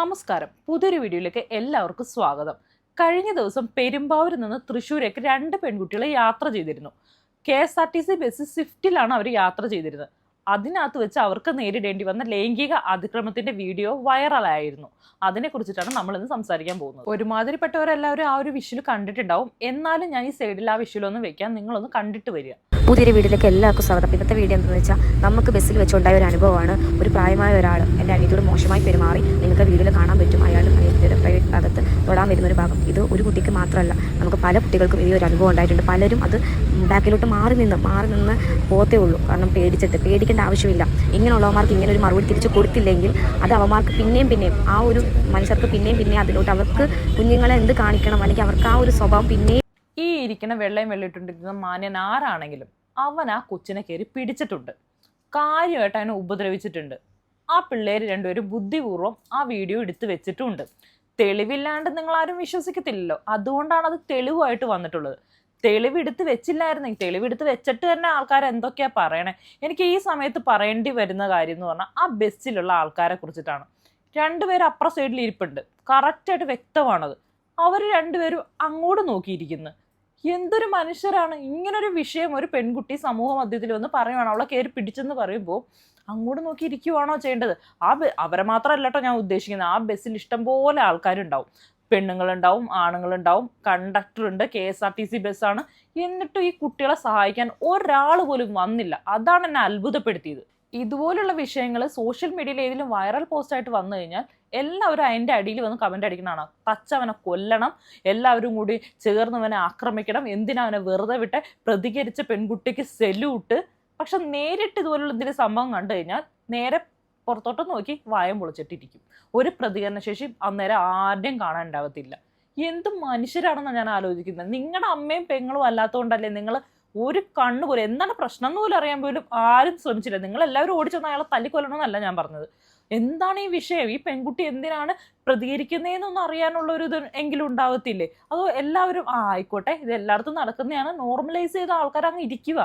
നമസ്കാരം. പുതിയൊരു വീഡിയോയിലേക്ക് എല്ലാവർക്കും സ്വാഗതം. കഴിഞ്ഞ ദിവസം പെരുമ്പാവൂരിൽ നിന്ന് തൃശ്ശൂരേക്ക് രണ്ട് പെൺകുട്ടികളെ യാത്ര ചെയ്തിരുന്നു. K S R T C bus സ്വിഫ്റ്റിലാണ് അവർ യാത്ര ചെയ്തിരുന്നത്. അതിനകത്ത് വെച്ച് അവർക്ക് നേരിടേണ്ടി വന്ന ലൈംഗിക അതിക്രമത്തിന്റെ വീഡിയോ വൈറലായിരുന്നു. അതിനെക്കുറിച്ചിട്ടാണ് നമ്മൾ ഇന്ന് സംസാരിക്കാൻ പോകുന്നത്. ഒരുമാതിരിപ്പെട്ടവരെല്ലാവരും ആ ഒരു വിഷുൽ കണ്ടിട്ടുണ്ടാവും. എന്നാലും ഞാൻ ഈ സൈഡിൽ ആ വിഷ്വലൊന്ന് വെക്കാൻ നിങ്ങളൊന്ന് കണ്ടിട്ട് വരിക. പുതിയൊരു വീട്ടിലേക്ക് എല്ലാവർക്കും സ്വാഗതം. ഇന്നത്തെ വീഡിയോ എന്താണെന്ന് വെച്ചാൽ നമുക്ക് ബസ്സിൽ വെച്ചുണ്ടായ ഒരു അനുഭവമാണ്. ഒരു പ്രായമായ ഒരാൾ എന്റെ അനിയത്തോട് മോശമായി പെരുമാറി. നിങ്ങൾക്ക് വീഡിയോയിൽ കാണാൻ പറ്റും. അയാളും അനിയത്തിയുടെ പ്രൈവറ്റ് ഭാഗത്ത് തൊടാൻ വരുന്ന ഒരു ഭാഗം. ഇത് ഒരു കുട്ടിക്ക് മാത്രമല്ല നമുക്ക് പല കുട്ടികൾക്കും ഈ ഒരു അനുഭവം ഉണ്ടായിട്ടുണ്ട്. പലരും അത് ബാക്കിലോട്ട് മാറി നിന്ന് മാറി നിന്ന് പോത്തേ ഉള്ളൂ. കാരണം പേടിച്ചിട്ട് പേടിക്കേണ്ട ആവശ്യമില്ല. ഇങ്ങനെയുള്ളവന്മാർക്ക് ഇങ്ങനെ ഒരു മറുപടി തിരിച്ചു കൊടുത്തില്ലെങ്കിൽ അത് അവന്മാർക്ക് പിന്നെയും പിന്നെയും ആ ഒരു മനുഷ്യർക്ക് പിന്നെയും പിന്നെയും അതിലോട്ട് അവർക്ക് കുഞ്ഞുങ്ങളെ എന്ത് കാണിക്കണം? അല്ലെങ്കിൽ അവർക്ക് ആ ഒരു സ്വഭാവം പിന്നെയും ഈ ഇരിക്കുന്ന വെള്ളയും വെള്ളിട്ടുണ്ടിരിക്കുന്ന മാന്യൻ ആരാണെങ്കിലും അവൻ ആ കൊച്ചിനെ കയറി പിടിച്ചിട്ടുണ്ട്. കാര്യമായിട്ട് അതിനെ ഉപദ്രവിച്ചിട്ടുണ്ട്. ആ പിള്ളേർ രണ്ടുപേരും ബുദ്ധിപൂർവം ആ വീഡിയോ എടുത്തു വെച്ചിട്ടുണ്ട്. തെളിവില്ലാണ്ട് നിങ്ങൾ ആരും വിശ്വസിക്കത്തില്ലല്ലോ. അതുകൊണ്ടാണ് അത് തെളിവായിട്ട് വന്നിട്ടുള്ളത്. തെളിവെടുത്ത് വെച്ചില്ലായിരുന്നെങ്കിൽ തെളിവെടുത്ത് വെച്ചിട്ട് തന്നെ ആൾക്കാർ എന്തൊക്കെയാ പറയണേ? എനിക്ക് ഈ സമയത്ത് പറയേണ്ടി വരുന്ന കാര്യം എന്ന് പറഞ്ഞാൽ ആ ബസ്സിലുള്ള ആൾക്കാരെ കുറിച്ചിട്ടാണ്. രണ്ടുപേരും അപ്പുറ സൈഡിൽ ഇരിപ്പുണ്ട്. കറക്റ്റായിട്ട് വ്യക്തമാണത്. അവർ രണ്ടുപേരും അങ്ങോട്ട് നോക്കിയിരിക്കുന്നു. എന്തൊരു മനുഷ്യരാണ്. ഇങ്ങനൊരു വിഷയം ഒരു പെൺകുട്ടി സമൂഹ മധ്യത്തിൽ വന്ന് പറയുവാണ്. അവളെ കയറി പിടിച്ചെന്ന് പറയുമ്പോൾ അങ്ങോട്ട് നോക്കി ഇരിക്കുവാണോ ചെയ്യേണ്ടത്? ആ അവരെ മാത്രമല്ല കേട്ടോ ഞാൻ ഉദ്ദേശിക്കുന്നത്. ആ ബസ്സിൽ ഇഷ്ടം പോലെ ആൾക്കാരുണ്ടാവും. പെണ്ണുങ്ങളുണ്ടാവും ആണുങ്ങളുണ്ടാവും കണ്ടക്ടറുണ്ട് K S R T C ബസ്സാണ്. എന്നിട്ടും ഈ കുട്ടികളെ സഹായിക്കാൻ ഒരാൾ പോലും വന്നില്ല. അതാണ് എന്നെ അത്ഭുതപ്പെടുത്തിയത്. ഇതുപോലുള്ള വിഷയങ്ങൾ സോഷ്യൽ മീഡിയയിൽ ഏതെങ്കിലും വൈറൽ പോസ്റ്റായിട്ട് വന്നു കഴിഞ്ഞാൽ എല്ലാവരും അതിന്റെ അടിയിൽ വന്ന് കമന്റ് അടിക്കണതാണ് തച്ചവനെ കൊല്ലണം എല്ലാവരും കൂടി ചേർന്നവനെ ആക്രമിക്കണം എന്തിനാ അവനെ വെറുതെ വിട്ട് പ്രതികരിച്ച പെൺകുട്ടിക്ക് സെല്യൂട്ട് പക്ഷെ നേരിട്ട് ഇതുപോലുള്ള എന്തെങ്കിലും സംഭവം കണ്ടു കഴിഞ്ഞാൽ നേരെ പുറത്തോട്ട് നോക്കി വായം പൊളിച്ചിട്ടിരിക്കും. ഒരു പ്രതികരണശേഷി അന്നേരം ആരുടെയും കാണാൻ ഉണ്ടാകത്തില്ല എന്ത് മനുഷ്യരാണെന്നാണ് ഞാൻ ആലോചിക്കുന്നത്. നിങ്ങളുടെ അമ്മയും പെങ്ങളും അല്ലാത്തതുകൊണ്ടല്ലേ നിങ്ങൾ ഒരു കണ്ണു പോലും എന്താണ് പ്രശ്നം എന്ന് പോലും അറിയാൻ പോലും ആരും ശ്രമിച്ചില്ല. നിങ്ങൾ എല്ലാവരും ഓടിച്ചെന്ന് അയാളെ തല്ലിക്കൊല്ലണമെന്നല്ല ഞാൻ പറഞ്ഞത്. എന്താണ് ഈ വിഷയം? ഈ പെൺകുട്ടി എന്തിനാണ് പ്രതികരിക്കുന്നതെന്നൊന്നും അറിയാനുള്ള ഒരു ഇത് എങ്കിലും ഉണ്ടാവത്തില്ലേ? അതോ എല്ലാവരും ആ ആയിക്കോട്ടെ ഇത് എല്ലായിടത്തും നടക്കുന്നതാണ്. നോർമലൈസ് ചെയ്ത ആൾക്കാർ അങ്ങ് ഇരിക്കുക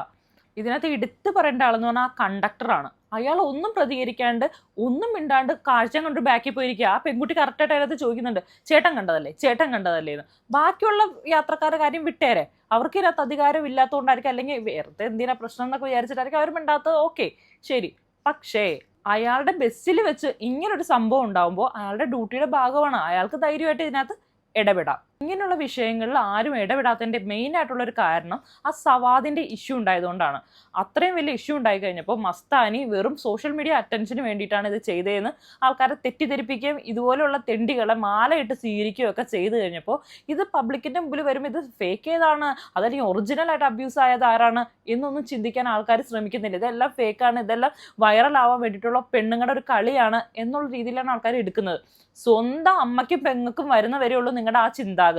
ഇതിനകത്ത് എടുത്തു പറയേണ്ട ആളെന്ന് പറഞ്ഞാൽ ആ കണ്ടക്ടറാണ് അയാൾ ഒന്നും പ്രതികരിക്കാണ്ട് ഒന്നും മിണ്ടാണ്ട് കാഴ്ച കണ്ട് ബാക്കിൽ പോയിരിക്കുക. ആ പെൺകുട്ടി കറക്റ്റായിട്ട് അതിനകത്ത് ചോദിക്കുന്നുണ്ട് ചേട്ടൻ കണ്ടതല്ലേ? ചേട്ടൻ കണ്ടതല്ലേ? എന്ന്. ബാക്കിയുള്ള യാത്രക്കാരുടെ കാര്യം വിട്ടേരെ. അവർക്ക് ഇതിനകത്ത് അധികാരം ഇല്ലാത്തതുകൊണ്ടായിരിക്കും അല്ലെങ്കിൽ വെറുതെ എന്തിനാ പ്രശ്നം എന്നൊക്കെ വിചാരിച്ചിട്ടായിരിക്കും അവർ മിണ്ടാത്തത്. ഓക്കെ ശരി. പക്ഷേ അയാളുടെ ബസ്സിൽ വെച്ച് ഇങ്ങനൊരു സംഭവം ഉണ്ടാകുമ്പോൾ അയാളുടെ ഡ്യൂട്ടിയുടെ ഭാഗമാണ്. അയാൾക്ക് ധൈര്യമായിട്ട് ഇതിനകത്ത് ഇടപെടാം. ഇങ്ങനെയുള്ള വിഷയങ്ങളിൽ ആരും ഇടപെടാത്തതിന്റെ മെയിൻ ആയിട്ടുള്ള ഒരു കാരണം ആ സവാദിന്റെ ഇഷ്യൂ ഉണ്ടായതുകൊണ്ടാണ്. അത്രയും വലിയ ഇഷ്യൂ ഉണ്ടായി കഴിഞ്ഞപ്പോൾ മസ്താനി വെറും സോഷ്യൽ മീഡിയ അറ്റൻഷന് വേണ്ടിയിട്ടാണ് ഇത് ചെയ്തതെന്ന് ആൾക്കാരെ തെറ്റിദ്ധരിപ്പിക്കുകയും ഇതുപോലെയുള്ള തെണ്ടികളെ മാലയിട്ട് സ്വീകരിക്കുകയും ഒക്കെ ചെയ്തു കഴിഞ്ഞപ്പോൾ ഇത് പബ്ലിക്കിന്റെ മുമ്പിൽ വരുമ്പോൾ ഇത് ഫേക്ക് ഏതാണ്? അതല്ലെങ്കിൽ ഒറിജിനൽ ആയിട്ട് അബ്യൂസ് ആയത് ആരാണ്? എന്നൊന്നും ചിന്തിക്കാൻ ആൾക്കാർ ശ്രമിക്കുന്നില്ല. ഇതെല്ലാം ഫേക്കാണ് ഇതെല്ലാം വൈറലാവാൻ വേണ്ടിയിട്ടുള്ള പെണ്ണുങ്ങളുടെ ഒരു കളിയാണ് എന്നുള്ള രീതിയിലാണ് ആൾക്കാർ എടുക്കുന്നത്. സ്വന്തം അമ്മയ്ക്കും പെങ്ങൾക്കും വരുന്ന വരെയുള്ളൂ നിങ്ങളുടെ ആ ചിന്താഗതി.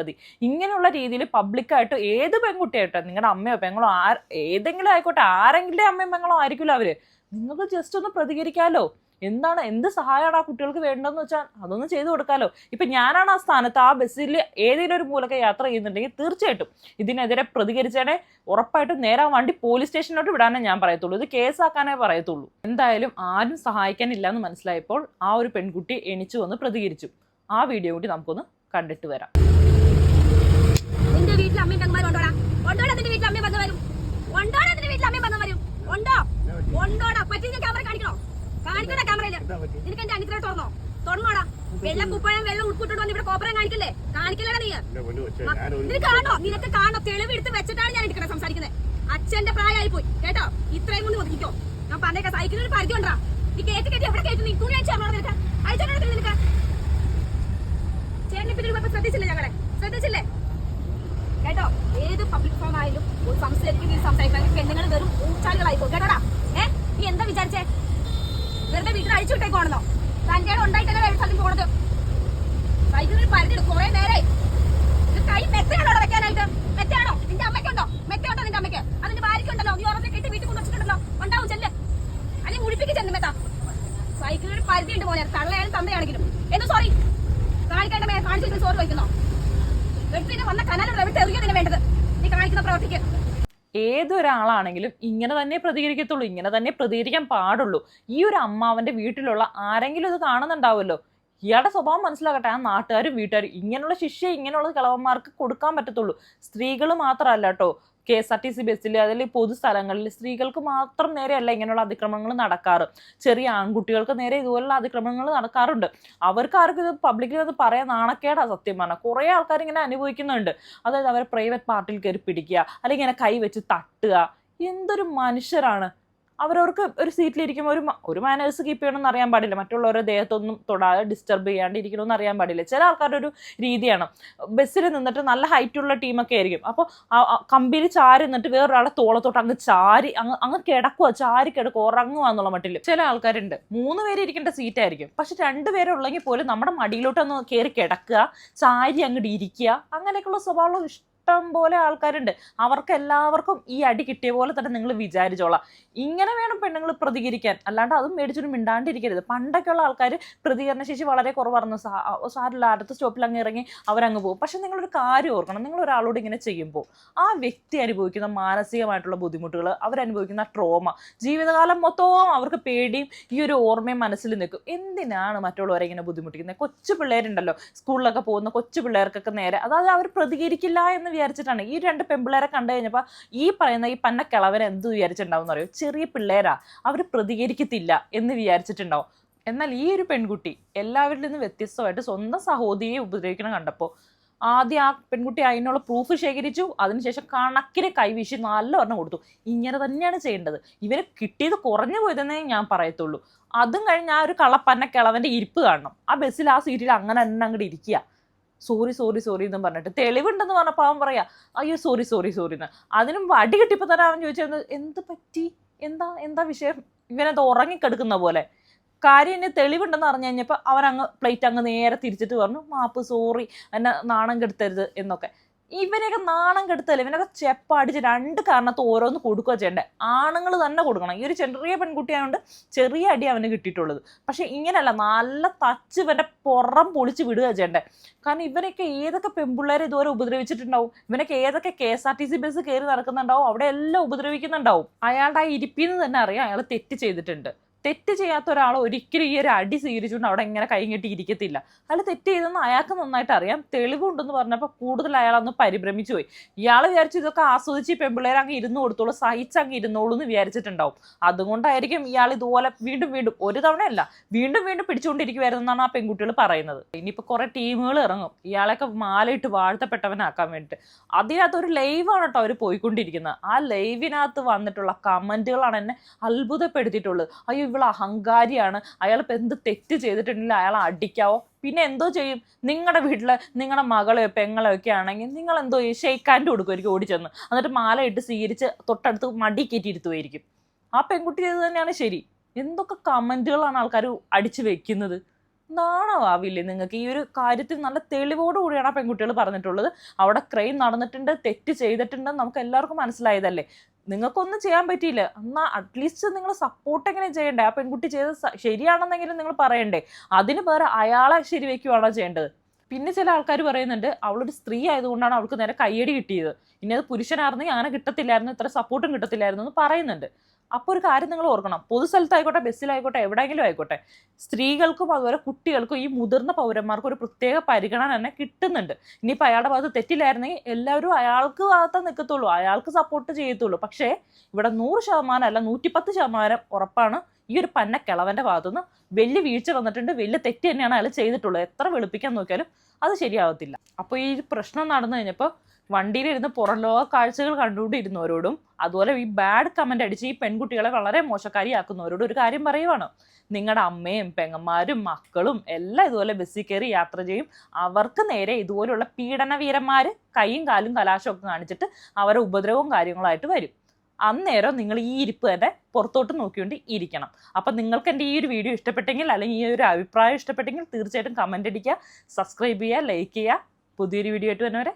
ഇങ്ങനെയുള്ള രീതിയിൽ പബ്ലിക്കായിട്ട് ഏത് പെൺകുട്ടിയായിട്ടോ നിങ്ങളുടെ അമ്മയോ പെങ്ങളോ ആ ഏതെങ്കിലും ആയിക്കോട്ടെ ആരെങ്കിലും അമ്മയും പെങ്ങളോ ആയിരിക്കില്ല അവർ നിങ്ങൾക്ക് ജസ്റ്റ് ഒന്ന് പ്രതികരിക്കാമല്ലോ എന്താണ് എന്ത് സഹായമാണ് ആ കുട്ടികൾക്ക് വേണ്ടതെന്ന് വെച്ചാൽ അതൊന്നും ചെയ്തു കൊടുക്കാമല്ലോ ഇപ്പൊ ഞാനാണ് ആ സ്ഥാനത്ത് ആ ബസ്സിൽ ഏതെങ്കിലും ഒരു മൂലൊക്കെ യാത്ര ചെയ്യുന്നുണ്ടെങ്കിൽ തീർച്ചയായിട്ടും ഇതിനെതിരെ പ്രതികരിച്ചേനെ ഉറപ്പായിട്ടും നേരെ വണ്ടി പോലീസ് സ്റ്റേഷനിലോട്ട് വിടാനേ ഞാൻ പറയത്തുള്ളൂ. ഇത് കേസാക്കാനേ പറയത്തുള്ളൂ. എന്തായാലും ആരും സഹായിക്കാനില്ല എന്ന് മനസ്സിലായപ്പോൾ ആ ഒരു പെൺകുട്ടി എണിച്ചു വന്ന് പ്രതികരിച്ചു. ആ വീഡിയോ കൂടി നമുക്കൊന്ന് കണ്ടിട്ട് വരാം. നിന്റെ വീട്ടിൽ അമ്മയും പെങ്ങന്മാരും ഉണ്ടോടാ? ഉണ്ടോടാ നിന്റെ വീട്ടിൽ അമ്മയും പെങ്ങന്മാരും? ഉണ്ടോടാ നിന്റെ വീട്ടിൽ അമ്മയും പെങ്ങന്മാരും? ഉണ്ടോ? ഉണ്ടോടാ? പറ്റി ഞാൻ ക്യാമറ കാണിക്കണോ? കാണിക്കണോ ക്യാമറയിൽ നിനക്ക് എന്റെ അനിത്ര തുറന്നോ തുറന്നോടാ വെള്ളം കുപ്പഴം വെള്ളം ഉൾക്കൂട്ടോണ്ട് വന്ന് ഇവിടെ കോപ്പറം കാണിക്കല്ലേ? കാണിക്കല്ലേടാ നീ. നിനക്ക് കാണോ? നിനക്ക് കാണോ? തെളിവ് എടുത്ത് വെച്ചിട്ടാണ് ഞാൻ എടുക്കണേ സംസാരിക്കുന്നത്. അച്ഛന്റെ പ്രായമായി പോയി കേട്ടോ? ഇത്രയും കൊണ്ട് ഒതുക്കിക്കോ ഞാൻ പറഞ്ഞേക്കാം സൈക്കിളിന് ഒരു പരിധി ഉണ്ടാ? നീ കേട്ട് കേട്ട് എവിടെ കേട്ടു നീ തുണി അയച്ചാ നിനക്ക്. അയച്ചാ നിനക്ക്. ചേട്ടനെ പിന്നെ ശ്രദ്ധിച്ചില്ലേ ഞങ്ങളെ? ശ്രദ്ധിച്ചില്ലേ? കേട്ടോ? ഏത് പബ്ലിക് ഫോം ആയാലും സംസാരിക്കുന്ന സംസാരിക്കാൻ പെണ്ണുങ്ങൾ വെറും ഊച്ചാലുകളായി കേട്ടോ കേട്ടോടാ? ഏ? നീ എന്താ വിചാരിച്ചേ? വെറുതെ വീട്ടിൽ അഴിച്ചു വിട്ടേക്കോണെന്നോ തന്റെ ഉണ്ടായിട്ടല്ലേ പോണത് സൈക്കിളിൽ പരിധി കുറെ നേരായി ഇത് കൈ മെത്തയാണോ അവിടെ വെക്കാനായിട്ട് മെത്തയാണോ നിന്റെ അമ്മയ്ക്കുണ്ടോ മെത്തയുണ്ടോ നിന്റെ അമ്മയ്ക്ക് അതിന്റെ ഭാര്യയ്ക്കുണ്ടല്ലോ നീ ഉറക്കെ കെട്ടി വീട്ടിൽ കൊണ്ട് വെച്ചിട്ടുണ്ടല്ലോ ഉണ്ടാവും ചെല്ല് അല്ലെങ്കിൽ മുടിപ്പിക്ക് ചെന്ന് മെത്ത സൈക്കിളിൽ പരിധി ഉണ്ട് മോനെ തള്ളയായാലും തന്തയാണെങ്കിലും എന്ന് സോറി കാണിക്കേണ്ട മേ കാണിച്ചിട്ട് സോറി വയ്ക്കുന്നോ വന്ന കാണിക്കുന്ന പ്രവർത്തിക്ക്. ഏതൊരാളാണെങ്കിലും ഇങ്ങനെ തന്നെ പ്രതികരിക്കത്തുള്ളൂ ഇങ്ങനെ തന്നെ പ്രതികരിക്കാൻ പാടുള്ളൂ. ഈ ഒരു അമ്മാവന്റെ വീട്ടിലുള്ള ആരെങ്കിലും ഇത് കാണുന്നുണ്ടാവുമല്ലോ? ഇയാളുടെ സ്വഭാവം മനസ്സിലാക്കട്ടെ ആ നാട്ടുകാരും വീട്ടുകാരും. ഇങ്ങനെയുള്ള ശിക്ഷ ഇങ്ങനെയുള്ള കിളവന്മാർക്ക് കൊടുക്കാൻ പറ്റത്തുള്ളൂ. സ്ത്രീകൾ മാത്രമല്ല കേട്ടോ K S R T C ബസ്സിൽ അതിൽ പൊതുസ്ഥലങ്ങളിൽ സ്ത്രീകൾക്ക് മാത്രം നേരെയല്ല ഇങ്ങനെയുള്ള അതിക്രമങ്ങൾ നടക്കാറ്. ചെറിയ ആൺകുട്ടികൾക്ക് നേരെ ഇതുപോലുള്ള അതിക്രമങ്ങൾ നടക്കാറുണ്ട്. അവർക്ക് ആർക്കും ഇത് പബ്ലിക്കിൽ അത് പറയാൻ നാണക്കേടാ സത്യം പറഞ്ഞാൽ കുറേ ആൾക്കാർ ഇങ്ങനെ അനുഭവിക്കുന്നുണ്ട്. അതായത് അവരെ പ്രൈവറ്റ് പാർട്ടിയിൽ കയറി പിടിക്കുക അല്ലെങ്കിൽ ഇങ്ങനെ കൈ വെച്ച് തട്ടുക. എന്തൊരു മനുഷ്യരാണ്. അവരവർക്ക് ഒരു സീറ്റിലിരിക്കുമ്പോൾ ഒരു ഒരു മാനേഴ്സ് കീപ്പ് ചെയ്യണമെന്ന് അറിയാൻ പാടില്ല. മറ്റുള്ളവരുടെ ദേഹത്തൊന്നും തൊടാതെ ഡിസ്റ്റർബ് ചെയ്യാണ്ട് ഇരിക്കണമെന്ന് അറിയാൻ പാടില്ല. ചില ആൾക്കാരുടെ ഒരു രീതിയാണ്. ബസ്സിൽ നിന്നിട്ട് നല്ല ഹൈറ്റുള്ള ടീമൊക്കെ ആയിരിക്കും. അപ്പോൾ കമ്പിയിൽ ചാരി നിന്നിട്ട് വേറൊരാളെ തോളത്തോട്ട് അങ്ങ് ചാരി അങ്ങ് അങ്ങ് കിടക്കുക ചാരി കിടക്കുക ഉറങ്ങുക എന്നുള്ള മട്ടിൽ ചില ആൾക്കാരുണ്ട്. മൂന്ന് പേര് ഇരിക്കേണ്ട സീറ്റായിരിക്കും പക്ഷെ രണ്ടുപേരുള്ളെങ്കിൽ പോലും നമ്മുടെ മടിയിലോട്ടൊന്ന് കയറി കിടക്കുക ചാരി അങ്ങോട്ട് ഇരിക്കുക അങ്ങനെയൊക്കെയുള്ള സ്വഭാവമുള്ള ഇഷ്ടം പോലെ ആൾക്കാരുണ്ട്. അവർക്ക് എല്ലാവർക്കും ഈ അടി കിട്ടിയ പോലെ തന്നെ നിങ്ങൾ വിചാരിച്ചോളാം. ഇങ്ങനെ വേണം പെണ്ണുങ്ങൾ പ്രതികരിക്കാൻ. അല്ലാണ്ട് അതും മേടിച്ചൊരു മിണ്ടാണ്ടിരിക്കരുത്. പണ്ടൊക്കെയുള്ള ആൾക്കാർ പ്രതികരണ ശേഷി വളരെ കുറവായിരുന്നു. സാ സാറില്ല അടുത്ത സ്റ്റോപ്പിൽ അങ്ങ് ഇറങ്ങി അവരങ്ങ് പോകും. പക്ഷെ നിങ്ങളൊരു കാര്യം ഓർക്കണം. നിങ്ങൾ ഒരാളോട് ഇങ്ങനെ ചെയ്യുമ്പോൾ ആ വ്യക്തി അനുഭവിക്കുന്ന മാനസികമായിട്ടുള്ള ബുദ്ധിമുട്ടുകൾ അവരനുഭവിക്കുന്ന ട്രോമ ജീവിതകാലം മൊത്തവും അവർക്ക് പേടിയും ഈ ഒരു ഓർമ്മയും മനസ്സിൽ നിൽക്കും. എന്തിനാണ് മറ്റുള്ളവരെ ഇങ്ങനെ ബുദ്ധിമുട്ടിക്കുന്നത്? കൊച്ചു പിള്ളേരുണ്ടല്ലോ സ്കൂളിലൊക്കെ പോകുന്ന കൊച്ചു പിള്ളേർക്കൊക്കെ നേരെ. അതായത് അവർ പ്രതികരിക്കില്ല എന്ന് വിചാരിച്ചിട്ടാണ്. ഈ രണ്ട് പെമ്പിള്ളേരെ കണ്ടു കഴിഞ്ഞപ്പോൾ ഈ പറയുന്ന ഈ പന്ന കിളവൻ എന്ത് വിചാരിച്ചിട്ടുണ്ടാവും എന്ന് പറയും ചെറിയ പിള്ളേരാ. അവർ പ്രതികരിക്കത്തില്ല എന്ന് വിചാരിച്ചിട്ടുണ്ടാവും. എന്നാൽ ഈ ഒരു പെൺകുട്ടി എല്ലാവരിൽ നിന്നും വ്യത്യസ്തമായിട്ട് സ്വന്തം സഹോദരിയെ ഉപദ്രവിക്കണം കണ്ടപ്പോൾ ആദ്യം ആ പെൺകുട്ടി അതിനുള്ള പ്രൂഫ് ശേഖരിച്ചു. അതിനുശേഷം കണക്കിന് കൈവീശി നല്ല ഒരെണ്ണം കൊടുത്തു. ഇങ്ങനെ തന്നെയാണ് ചെയ്യേണ്ടത്. ഇവന് കിട്ടിയത് കുറഞ്ഞു പോയതെന്നേ ഞാൻ പറയത്തുള്ളൂ. അതും കഴിഞ്ഞ് ആ ഒരു കളപ്പന്ന കിളവന്റെ ഇരിപ്പ് കാണണം. ആ ബസ്സിൽ ആ സീറ്റിൽ അങ്ങനെ തന്നെ അങ്ങോട്ട് ഇരിക്കുക. സോറി സോറി സോറി എന്നും പറഞ്ഞിട്ട് തെളിവുണ്ടെന്ന് പറഞ്ഞപ്പോൾ അവൻ പറയാ. അയ്യോ സോറി സോറി സോറി എന്ന്. അതിനും വടി കിട്ടിയപ്പോൾ തന്നെ അവൻ ചോദിച്ചത് എന്ത് പറ്റി? എന്താ എന്താ വിഷയം? ഇവനത് ഉറങ്ങിക്കെടുക്കുന്ന പോലെ. കാര്യം ഇനി തെളിവുണ്ടെന്ന് അറിഞ്ഞു കഴിഞ്ഞപ്പോൾ അവൻ അങ്ങ് പ്ലേറ്റ് അങ്ങ് നേരെ തിരിച്ചിട്ട് പറഞ്ഞു മാപ്പ് സോറി എന്നെ നാണം കെടുത്തരുത് എന്നൊക്കെ. ഇവനെയൊക്കെ നാണം കെടുത്തല്ലേ? ഇവനൊക്കെ ചെപ്പടിച്ച് രണ്ട് കാരണത്ത് ഓരോന്ന് കൊടുക്കുക ചെയ്യണ്ടേ. ആണുങ്ങൾ തന്നെ കൊടുക്കണം. ഈ ഒരു ചെറിയ പെൺകുട്ടിയായതുകൊണ്ട് ചെറിയ അടി അവന് കിട്ടിയിട്ടുള്ളത്. പക്ഷെ ഇങ്ങനെയല്ല നല്ല തച്ച് ഇവന്റെ പുറം പൊളിച്ച് വിടുക ചെയ്യണ്ടേ. കാരണം ഇവനൊക്കെ ഏതൊക്കെ പെൺപിള്ളേരെ ഇതുവരെ ഉപദ്രവിച്ചിട്ടുണ്ടാവും? ഇവനൊക്കെ ഏതൊക്കെ K S R T C bus കയറി നടക്കുന്നുണ്ടാവും? അവിടെ എല്ലാം ഉപദ്രവിക്കുന്നുണ്ടാവും. അയാളുടെ ആ ഇരിപ്പിന്ന് തന്നെ അറിയാം. അയാൾ തെറ്റ് ചെയ്തിട്ടുണ്ട്. തെറ്റ് ചെയ്യാത്ത ഒരാൾ ഒരിക്കലും ഈ ഒരു അടി സ്വീകരിച്ചുകൊണ്ട് അവിടെ ഇങ്ങനെ കൈ കെട്ടി ഇരിക്കത്തില്ല. അയാൾ തെറ്റ് ചെയ്തെന്ന് അയാൾക്ക് നന്നായിട്ട് അറിയാം. തെളിവുണ്ടെന്ന് പറഞ്ഞപ്പോൾ കൂടുതൽ അയാൾ അന്ന് പരിഭ്രമിച്ചു പോയി. ഇയാൾ വിചാരിച്ചു ഇതൊക്കെ ആസ്വദിച്ച് പെമ്പിള്ളേർ അങ്ങ് ഇരുന്ന് കൊടുത്തോളൂ സഹിച്ച് അങ്ങ് ഇരുന്നോളൂ എന്ന് വിചാരിച്ചിട്ടുണ്ടാവും. അതുകൊണ്ടായിരിക്കും ഇയാൾ ഇതുപോലെ വീണ്ടും വീണ്ടും ഒരു തവണയല്ല വീണ്ടും വീണ്ടും പിടിച്ചുകൊണ്ടിരിക്കുവായിരുന്നെന്നാണ് ആ പെൺകുട്ടികൾ പറയുന്നത്. ഇനിയിപ്പോൾ കുറേ ടീമുകൾ ഇറങ്ങും. ഇയാളെയൊക്കെ മാലയിട്ട് വാഴ്ത്തപ്പെട്ടവനാക്കാൻ വേണ്ടിയിട്ട്. അതിനകത്ത് ഒരു ലൈവാണ് കേട്ടോ അവർ പോയിക്കൊണ്ടിരിക്കുന്നത്. ആ ലൈവിനകത്ത് വന്നിട്ടുള്ള കമന്റുകളാണ് എന്നെ അത്ഭുതപ്പെടുത്തിയിട്ടുള്ളത്. അയ്യോ ഇവൾ അഹങ്കാരിയാണ്. അയാൾ ഇപ്പം എന്ത് തെറ്റ് ചെയ്തിട്ടുണ്ടെങ്കിൽ അയാളെ അടിക്കാവോ? പിന്നെ എന്തോ ചെയ്യും? നിങ്ങളുടെ വീട്ടിൽ നിങ്ങളുടെ മകളെയോ പെങ്ങളെയോ ഒക്കെ ആണെങ്കിൽ നിങ്ങൾ എന്തോ ചെയ്യും ഷെയ്ക്കാന്റെ കൊടുക്കുമായിരിക്കും ഓടിച്ചെന്ന്. എന്നിട്ട് മാല ഇട്ട് സ്വീകരിച്ച് തൊട്ടടുത്ത് മടി കയറ്റിയിരുത്തുമായിരിക്കും ആ പെൺകുട്ടി ചെയ്ത് തന്നെയാണ് ശരി. എന്തൊക്കെ കമന്റുകളാണ് ആൾക്കാർ അടിച്ചു വെക്കുന്നത്? നാണമാവില്ലേ നിങ്ങൾക്ക്? ഈ ഒരു കാര്യത്തിൽ നല്ല തെളിവോട് കൂടിയാണ് ആ പെൺകുട്ടികൾ പറഞ്ഞിട്ടുള്ളത്. അവിടെ ക്രൈം നടന്നിട്ടുണ്ട് തെറ്റ് ചെയ്തിട്ടുണ്ട് നമുക്ക് എല്ലാവർക്കും മനസ്സിലായതല്ലേ? നിങ്ങൾക്കൊന്നും ചെയ്യാൻ പറ്റിയില്ല. എന്നാൽ അറ്റ്ലീസ്റ്റ് നിങ്ങൾ സപ്പോർട്ട് എങ്ങനെ ചെയ്യണ്ടേ? ആ പെൺകുട്ടി ചെയ്തത് ശരിയാണെന്നെങ്കിലും നിങ്ങൾ പറയണ്ടേ? അതിന് പകരം അയാളെ ശരിവെക്കുകയാണോ ചെയ്യേണ്ടത്? പിന്നെ ചില ആൾക്കാർ പറയുന്നുണ്ട് അവളൊരു സ്ത്രീ ആയതുകൊണ്ടാണ് അവൾക്ക് നേരെ കയ്യടി കിട്ടിയത്. ഇനി അത് പുരുഷനായിരുന്നെങ്കിൽ അങ്ങനെ കിട്ടത്തില്ലായിരുന്നു ഇത്ര സപ്പോർട്ടും കിട്ടത്തില്ലായിരുന്നു എന്ന് പറയുന്നുണ്ട്. അപ്പോൾ ഒരു കാര്യം നിങ്ങൾ ഓർക്കണം. പൊതുസ്ഥലത്തായിക്കോട്ടെ ബസ്സിലായിക്കോട്ടെ എവിടെയെങ്കിലും ആയിക്കോട്ടെ സ്ത്രീകൾക്കും അതുപോലെ കുട്ടികൾക്കും ഈ മുതിർന്ന പൗരന്മാർക്കും ഒരു പ്രത്യേക പരിഗണന തന്നെ കിട്ടുന്നുണ്ട്. ഇനിയിപ്പോൾ അയാളുടെ ഭാഗത്ത് തെറ്റില്ലായിരുന്നെങ്കിൽ എല്ലാവരും അയാൾക്ക് ഭാഗത്ത് നിൽക്കത്തുള്ളൂ അയാൾക്ക് സപ്പോർട്ട് ചെയ്യത്തുള്ളൂ. പക്ഷേ ഇവിടെ നൂറ് ശതമാനം അല്ല നൂറ്റിപ്പത്ത് ശതമാനം ഉറപ്പാണ് ഈ ഒരു പന്ന കിളവന്റെ ഭാഗത്തുനിന്ന് വലിയ വീഴ്ച വന്നിട്ടുണ്ട് വലിയ തെറ്റ് തന്നെയാണ് അയാൾ ചെയ്തിട്ടുള്ളത്. എത്ര വെളുപ്പിക്കാൻ നോക്കിയാലും അത് ശരിയാവത്തില്ല. അപ്പോൾ ഈ പ്രശ്നം നടന്നു കഴിഞ്ഞപ്പോൾ വണ്ടിയിലിരുന്ന് പുറം ലോക കാഴ്ചകൾ കണ്ടുകൊണ്ടിരുന്നവരോടും അതുപോലെ ഈ ബാഡ് കമന്റ് അടിച്ച് ഈ പെൺകുട്ടികളെ വളരെ മോശക്കാരിയാക്കുന്നവരോടും ഒരു കാര്യം പറയുവാണ്. നിങ്ങളുടെ അമ്മയും പെങ്ങന്മാരും മക്കളും എല്ലാം ഇതുപോലെ ബസ്സിൽ കയറി യാത്ര ചെയ്യും. അവർക്ക് നേരെ ഇതുപോലുള്ള പീഡനവീരന്മാർ കൈയും കാലും കലാശമൊക്കെ കാണിച്ചിട്ട് അവരെ ഉപദ്രവവും കാര്യങ്ങളായിട്ട് വരും. അന്നേരം നിങ്ങൾ ഈ ഇരിപ്പ് തന്നെ പുറത്തോട്ട് നോക്കിക്കൊണ്ട് ഇരിക്കണം. അപ്പം നിങ്ങൾക്ക് എന്റെ ഈ ഒരു വീഡിയോ ഇഷ്ടപ്പെട്ടെങ്കിൽ അല്ലെങ്കിൽ ഈ ഒരു അഭിപ്രായം ഇഷ്ടപ്പെട്ടെങ്കിൽ തീർച്ചയായിട്ടും കമന്റ് അടിക്കുക സബ്സ്ക്രൈബ് ചെയ്യുക ലൈക്ക് ചെയ്യുക. പുതിയൊരു വീഡിയോ ആയിട്ട് വരുന്നവരെ